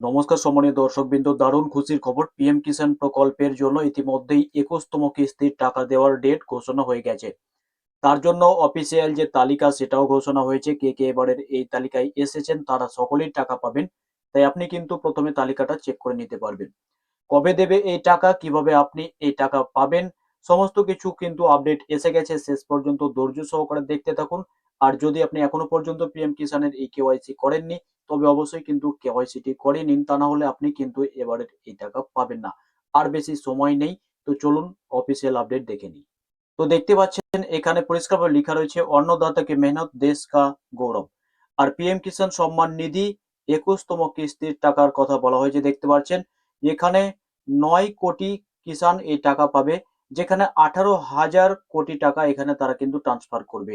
নমস্কার সম্মানীয় দর্শকবৃন্দ, দারুণ খুশির খবর পিএম কিষাণ প্রকল্পের জন্য ইতিমধ্যেই একুশতম কিস্তির টাকা দেওয়ার ডেট ঘোষণা হয়ে গেছে। তার জন্য অফিসিয়াল যে তালিকা, সেটাও ঘোষণা হয়েছে। কে কে এবারের এই তালিকায় এসেছেন, তারা সকলেই টাকা পাবেন। তাই আপনি কিন্তু প্রথমে তালিকাটা চেক করে নিতে পারবেন। কবে দেবে এই টাকা, কীভাবে আপনি এই টাকা পাবেন, সমস্ত কিছু কিন্তু আপডেট এসে গেছে। শেষ পর্যন্ত ধৈর্য সহকারে দেখতে থাকুন। আর যদি আপনি এখনও পর্যন্ত পিএম কিষাণের এই কেওয়াইসি করেননি তবে অবশ্যই কিন্তু কেওয়াইসিটি করে নিন, তা না হলে আপনি কিন্তু এবারের এই টাকা পাবেন না। আর বেশি সময় নেই, তো চলুন অফিসিয়াল আপডেট দেখে নিই। তো দেখতে পাচ্ছেন, এখানে পরিষ্কারভাবে লেখা রয়েছে, অন্নদাতাকে মেহনত, দেশ কা গৌরব। আর পিএম কিষাণ সম্মান নিধি, একুশতম কিস্তির টাকার কথা বলা হয়েছে, দেখতে পাচ্ছেন। এখানে নয় কোটি কিষাণ এই টাকা পাবে, যেখানে আঠারো হাজার কোটি টাকা এখানে তারা কিন্তু ট্রান্সফার করবে।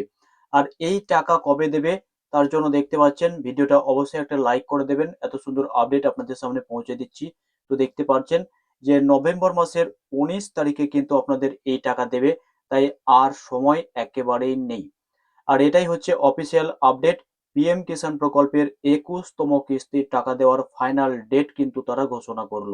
আর এই টাকা কবে দেবে তার জন্য দেখতে পাচ্ছেন, ভিডিওটা অবশ্যই একটা লাইক করে দেবেন। এত সুন্দর আপডেট আপনাদের সামনে পৌঁছে দিচ্ছি। তো দেখতে পাচ্ছেন যে নভেম্বর মাসের উনিশ তারিখে কিন্তু আপনাদের এই টাকা দেবে, তাই আর সময় একেবারেই নেই। আর এটাই হচ্ছে অফিসিয়াল আপডেট পিএম কিষাণ প্রকল্পের একুশতম কিস্তির টাকা দেওয়ার ফাইনাল ডেট কিন্তু তারা ঘোষণা করল।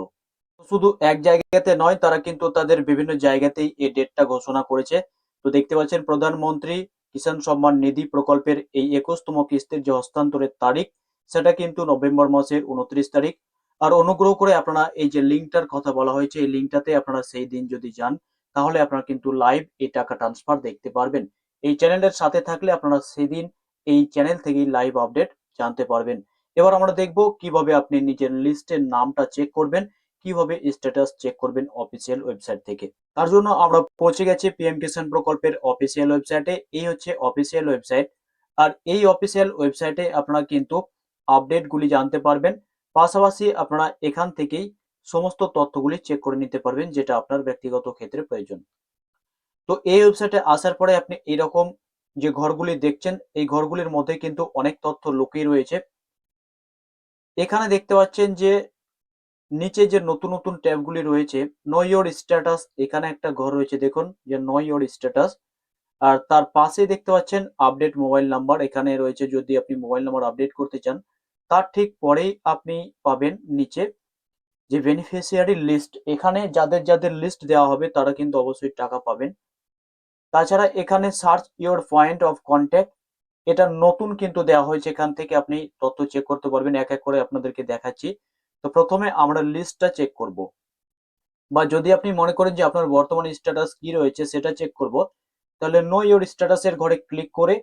শুধু এক জায়গাতে নয়, তারা কিন্তু তাদের বিভিন্ন জায়গাতেই এই ডেটটা ঘোষণা করেছে। তো দেখতে পাচ্ছেন প্রধানমন্ত্রী কিষাণ সম্মান নিধি প্রকল্পের এই একুশতম কিস্তির যে হস্তান্তরের তারিখ, সেটা কিন্তু নভেম্বর মাসের উনত্রিশ তারিখ। আর অনুগ্রহ করে আপনারা এই যে লিঙ্কটার কথা বলা হয়েছে, এই লিঙ্কটাতে আপনারা সেই দিন যদি যান, তাহলে আপনারা কিন্তু লাইভ এই টাকা ট্রান্সফার দেখতে পারবেন। এই চ্যানেলের সাথে থাকলে আপনারা সেদিন এই চ্যানেল থেকেই লাইভ আপডেট জানতে পারবেন। এবার আমরা দেখব কীভাবে আপনি নিজের লিস্টের নামটা চেক করবেন। কীভাবে স্ট্যাটাস চেক করবেন অফিসিয়াল ওয়েবসাইট থেকে? তার জন্য আমরা পৌঁছে গেছি পিএম কিষাণ প্রকল্পের অফিসিয়াল ওয়েবসাইটে এই হচ্ছে অফিসিয়াল ওয়েবসাইট আর এই অফিসিয়াল ওয়েবসাইটে আপনারা কিন্তু আপডেটগুলি জানতে পারবেন। পাশাপাশি আপনারা এখান থেকেই সমস্ত তথ্যগুলি চেক করে নিতে পারবেন, যেটা আপনার ব্যক্তিগত ক্ষেত্রে প্রয়োজন। তো এই ওয়েবসাইটে আসার পরে আপনি এইরকম যে ঘরগুলি দেখছেন, এই ঘরগুলির মধ্যে কিন্তু অনেক তথ্য লুকিয়ে রয়েছে। এখানে দেখতে পাচ্ছেন যে নিচে যে নতুন নতুন ট্যাবগুলি রয়েছে নো ইয়োর স্ট্যাটাস এখানে একটা ঘর রয়েছে, দেখুন, যে নো ইয়োর স্ট্যাটাস আর তার পাশে দেখতে পাচ্ছেন আপডেট মোবাইল নাম্বার এখানে রয়েছে যদি আপনি মোবাইল নাম্বার আপডেট করতে চান, তার ঠিক পরেই আপনি পাবেন নিচে যে বেনিফিশিয়ারি লিস্ট এখানে যাদের যাদের লিস্ট দেওয়া হবে, তারা কিন্তু অবশ্যই টাকা পাবেন। তাছাড়া এখানে search your point of contact এটা নতুন কিন্তু দেওয়া হয়েছে, এখান থেকে আপনি তথ্য চেক করতে পারবেন, এক এক করে আপনাদেরকে দেখাচ্ছি। তো প্রথমে আমরা লিস্টটা চেক করব। বা যদি আপনি মনে করেন যে আপনার বর্তমান স্ট্যাটাস কি রয়েছে সেটা চেক করব, তাহলে নো ইওর স্ট্যাটাসের ঘরে ক্লিক করে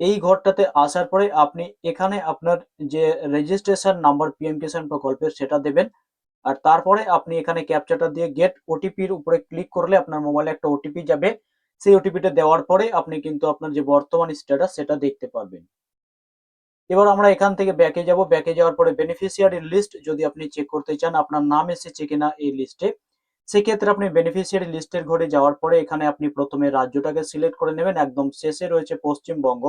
এই ঘরটাতে আসার পরে আপনি এখানে আপনার যে রেজিস্ট্রেশন নাম্বার পিএম কিষাণ প্রকল্পের সেটা দেবেন। আর তারপরে আপনি এখানে ক্যাপচারটা দিয়ে গেট ওটিপির উপরে ক্লিক করলে আপনার মোবাইলে একটা ওটিপি যাবে। সেই ওটিপিটা দেওয়ার পরে আপনি কিন্তু আপনার যে বর্তমান স্ট্যাটাস সেটা দেখতে পারবেন। এবার আমরা এখান থেকে ব্যাকে যাব। ব্যাকে যাওয়ার পরে বেনিফিশিয়ারি লিস্ট যদি আপনি চেক করতে চান, আপনার নাম এসেছে কিনা এই লিস্টে সেক্ষেত্রে আপনি বেনিফিশিয়ারি লিস্টের ঘরে যাওয়ার পরে এখানে আপনি প্রথমে রাজ্যটাকে সিলেক্ট করে নেবেন, একদম শেষে রয়েছে পশ্চিমবঙ্গ।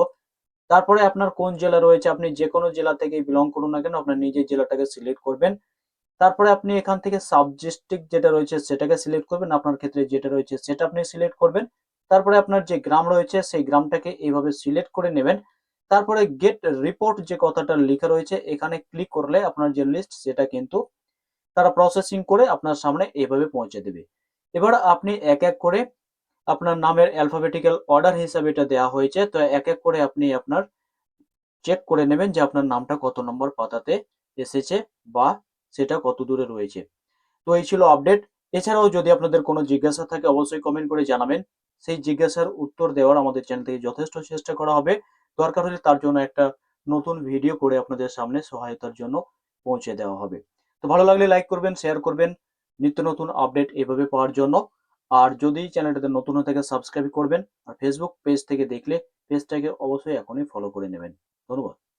তারপরে আপনার কোন জেলা রয়েছে আপনি যে কোনো জেলা থেকে বিলং করুন না কেন, আপনার নিজের জেলাটাকে সিলেক্ট করবেন। তারপরে আপনি এখান থেকে সাব ডিস্ট্রিক্ট যেটা রয়েছে সেটাকে সিলেক্ট করবেন, আপনার ক্ষেত্রে যেটা রয়েছে সেটা আপনি সিলেক্ট করবেন। তারপরে আপনার যে গ্রাম রয়েছে, সেই গ্রামটাকে এইভাবে সিলেক্ট করে নেবেন। তারপরে গেট রিপোর্ট যে কথাটা লেখা রয়েছে, এখানে ক্লিক করলে আপনার যে লিস্ট সেটা কিন্তু তারা প্রসেসিং করে আপনার সামনে এভাবে পৌঁছে দেবে। এবার আপনি এক এক করে আপনার নামের অ্যালফাবেটিক্যাল অর্ডার হিসাবে এটা দেওয়া হয়েছে, তো এক এক করে আপনি আপনার চেক করে নেবেন যে আপনার নামটা কত নম্বর পাতাতে এসেছে বা সেটা কত দূরে রয়েছে। তো এই ছিল আপডেট এছাড়াও যদি আপনাদের কোনো জিজ্ঞাসা থাকে, অবশ্যই কমেন্ট করে জানাবেন। সেই জিজ্ঞাসার উত্তর দেওয়ার আমাদের চ্যানেল থেকে যথেষ্ট চেষ্টা করা হবে। দরকার হলে তার জন্য একটা নতুন ভিডিও করে আপনাদের সামনে সহায়তার জন্য পৌঁছে দেওয়া হবে। তো ভালো লাগলে লাইক করবেন শেয়ার করবেন, নিত্য নতুন আপডেট এভাবে পাওয়ার জন্য। আর যদি চ্যানেলটাতে নতুন হয়ে থাকে সাবস্ক্রাইব করবেন। আর ফেসবুক পেজ থেকে দেখলে পেজটাকে অবশ্যই এখনই ফলো করে নেবেন। ধন্যবাদ।